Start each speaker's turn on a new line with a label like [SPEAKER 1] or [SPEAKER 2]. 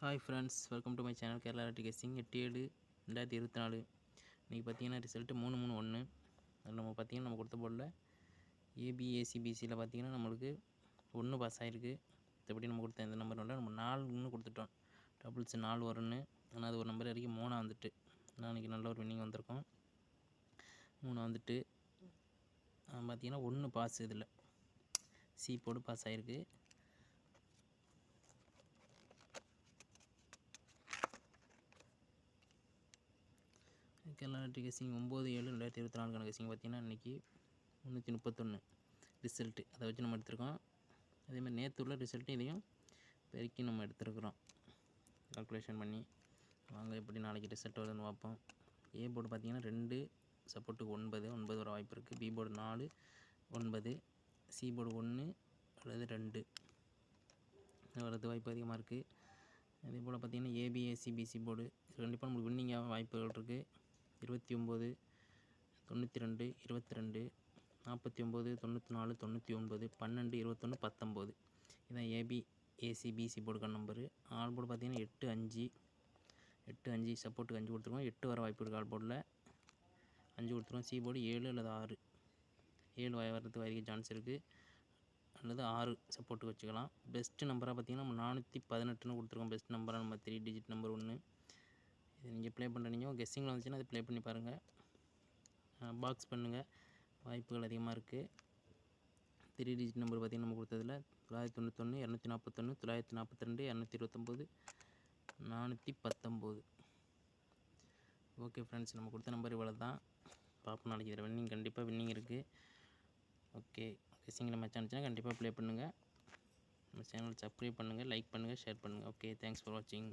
[SPEAKER 1] Hi friends welcome to my channel Kerala Reddy கேசிங் எட்டு ஏழு ரெண்டாயிரத்தி இருபத்தி நாலு. இன்றைக்கி பார்த்தீங்கன்னா ரிசல்ட்டு மூணு மூணு ஒன்று அதில் நம்ம பார்த்தீங்கன்னா நம்ம கொடுத்த போர்டில் ஏபிஏசிபிசியில் பார்த்தீங்கன்னா நம்மளுக்கு ஒன்று பாஸ் ஆகிருக்கு மற்றபடி நம்ம கொடுத்த இந்த நம்பர் நம்ம நாலுன்னு கொடுத்துட்டோம். டபுள்ஸ் நாலு வரும்னு. ஆனால் அது ஒரு நம்பர் வரைக்கும் மூணாக வந்துட்டு. நான் அன்றைக்கி நல்ல ஒரு வின்னிங் வந்திருக்கோம். மூணு வந்துட்டு. பார்த்தீங்கன்னா ஒன்று பாஸ் இதில். சி போடு பாஸ் ஆகிருக்கு கேரளா கெஸிங் ஒம்பது ஏழு ரெண்டாயிரத்தி இருபத்தி நாலுக்கான கெஸிங் பார்த்தீங்கன்னா இன்றைக்கி முந்நூற்றி முப்பத்தொன்று ரிசல்ட்டு அதை வச்சு நம்ம எடுத்திருக்கோம். அதேமாதிரி நேற்று உள்ள ரிசல்ட்டு இதையும் பெருக்கி நம்ம எடுத்துருக்குறோம். கால்குலேஷன் பண்ணி. வாங்க எப்படி நாளைக்கு ரிசல்ட் வருதுன்னு பார்ப்போம். ஏ போர்டு பார்த்தீங்கன்னா ரெண்டு சப்போர்ட்டுக்கு ஒன்பது ஒன்பது வர வாய்ப்பு இருக்குது பி போர்டு நாலு ஒன்பது. சி போர்டு ஒன்று அல்லது ரெண்டு. வரது வாய்ப்பு அதிகமாக இருக்குது அதே போல் பார்த்தீங்கன்னா ஏபிஎஸ்சிபிசி போர்டு கண்டிப்பாக நம்மளுக்கு வின்னிங்காக வாய்ப்புகள் இருக்குது இருபத்தி ஒம்பது தொண்ணூற்றி ரெண்டு இருபத்தி ரெண்டு நாற்பத்தி ஒம்பது தொண்ணூற்றி நாலு தொண்ணூற்றி ஒன்பது பன்னெண்டு இருபத்தொன்று பத்தொம்போது இதான் ஏபி ஏசி பிசி போர்டுக்கான நம்பரு ஆல் போர்டு பார்த்தீங்கன்னா எட்டு அஞ்சு எட்டு அஞ்சு சப்போர்ட்டுக்கு அஞ்சு கொடுத்துருவோம் எட்டு வர வாய்ப்பு இருக்குது ஆல் போர்டில் அஞ்சு கொடுத்துருவோம் சி போர்டு ஏழு அல்லது ஆறு. ஏழு வய வரத்துக்கு வரைக்கும் சான்ஸ் இருக்குது அல்லது ஆறு சப்போர்ட்டுக்கு வச்சுக்கலாம். பெஸ்ட்டு நம்பராக பார்த்தீங்கன்னா நம்ம நானூற்றி பதினெட்டுன்னு கொடுத்துருக்கோம். பெஸ்ட் நம்பராக நம்ம த்ரீ டிஜிட் நம்பர் ஒன்று இது நீங்கள் ப்ளே பண்ணுறீங்க கெஸ்ஸிங்கில் வந்துச்சுன்னா அதை ப்ளே பண்ணி பாருங்கள் பாக்ஸ் பண்ணுங்கள் வாய்ப்புகள் அதிகமாக இருக்குது த்ரீ டிஜிட் நம்பர் பார்த்திங்கன்னா நம்ம கொடுத்ததில் தொள்ளாயிரத்தி தொண்ணூத்தொன்று இரநூத்தி நாற்பத்தொன்று தொள்ளாயிரத்தி நாற்பத்தி ரெண்டு இரநூத்தி இருபத்தொம்போது நானூற்றி பத்தொம்போது. ஓகே ஃப்ரெண்ட்ஸ் நம்ம கொடுத்த நம்பர் இவ்வளோ தான் பார்ப்போம் நாளைக்கு இதில் வின்னிங் கண்டிப்பாக வின்னிங் இருக்குது ஓகே கெஸ்ஸிங்கில் மேட்ச் ஆனிச்சுன்னா கண்டிப்பாக ப்ளே பண்ணுங்கள் நம்ம சேனல் சப்ஸ்கிரைப் பண்ணுங்கள் லைக் பண்ணுங்கள் ஷேர் பண்ணுங்கள் ஓகே தேங்க்ஸ் ஃபார் வாட்சிங்